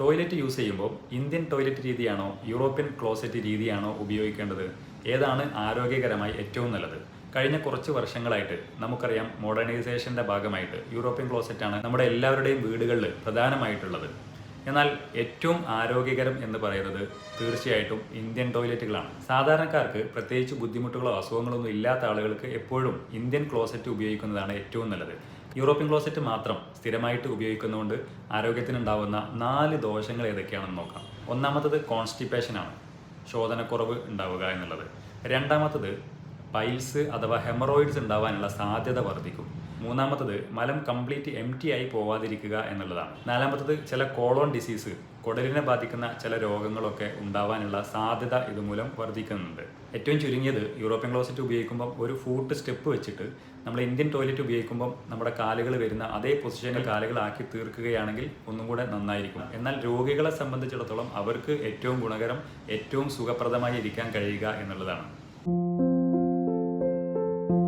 Toilet use ചെയ്യുമ്പോൾ Indian toilet രീതിയാണോ European closet രീതിയാണോ ഉപയോഗിക്കേണ്ടത്? ഏതാണ് ആരോഗ്യകരമായി ഏറ്റവും നല്ലത്? കഴിഞ്ഞ കുറച്ച് വർഷങ്ങളായിട്ട് നമുക്കറിയാം മോഡേണൈസേഷന്റെ ഭാഗമായിട്ട് യൂറോപ്യൻ ക്ലോസറ്റാണ് നമ്മുടെ എല്ലാവരുടെയും വീടുകളിൽ പ്രധാനമായിട്ടുള്ളത്. എന്നാൽ ഏറ്റവും ആരോഗ്യകരം എന്ന് പറയുന്നത് തീർച്ചയായിട്ടും ഇന്ത്യൻ ടോയ്ലറ്റുകളാണ് സാധാരണക്കാർക്ക് പ്രത്യേകിച്ച് ബുദ്ധിമുട്ടുകളോ അസുഖങ്ങളൊന്നും ഇല്ലാത്ത ആളുകൾക്ക് എപ്പോഴും ഇന്ത്യൻ ക്ലോസറ്റ് ഉപയോഗിക്കുന്നതാണ് ഏറ്റവും നല്ലത്. യൂറോപ്യൻ ക്ലോസറ്റ് മാത്രം സ്ഥിരമായിട്ട് ഉപയോഗിക്കുന്നതുകൊണ്ട് ആരോഗ്യത്തിനുണ്ടാവുന്ന നാല് ദോഷങ്ങൾ ഏതൊക്കെയാണെന്ന് നോക്കാം. ഒന്നാമത്തത് കോൺസ്റ്റിപ്പേഷനാണ്. ശോധനക്കുറവ് ഉണ്ടാവുക എന്നുള്ളത്. രണ്ടാമത്തത് പൈൽസ് അഥവാ ഹെമറോയിഡ്സ് ഉണ്ടാവാനുള്ള സാധ്യത വർദ്ധിക്കും. മൂന്നാമത്തത് മലം കംപ്ലീറ്റ് എം ടി ആയി പോവാതിരിക്കുക എന്നുള്ളതാണ്. നാലാമത്തത് ചില കോളോൺ ഡിസീസ് കുടലിനെ ബാധിക്കുന്ന ചില രോഗങ്ങളൊക്കെ ഉണ്ടാവാനുള്ള സാധ്യത ഇതുമൂലം വർദ്ധിക്കുന്നുണ്ട്. ഏറ്റവും ചുരുങ്ങിയത് യൂറോപ്യൻ ക്ലോസറ്റ് ഉപയോഗിക്കുമ്പോൾ ഒരു ഫൂട്ട് സ്റ്റെപ്പ് വെച്ചിട്ട് നമ്മൾ ഇന്ത്യൻ ടോയ്ലറ്റ് ഉപയോഗിക്കുമ്പോൾ നമ്മുടെ കാലുകൾ വരുന്ന അതേ പൊസിഷനിൽ കാലുകളാക്കി തീർക്കുകയാണെങ്കിൽ ഒന്നും കൂടെ നന്നായിരിക്കും. എന്നാൽ രോഗികളെ സംബന്ധിച്ചിടത്തോളം അവർക്ക് ഏറ്റവും ഗുണകരം ഏറ്റവും സുഖപ്രദമായി ഇരിക്കാൻ കഴിയുക എന്നുള്ളതാണ്.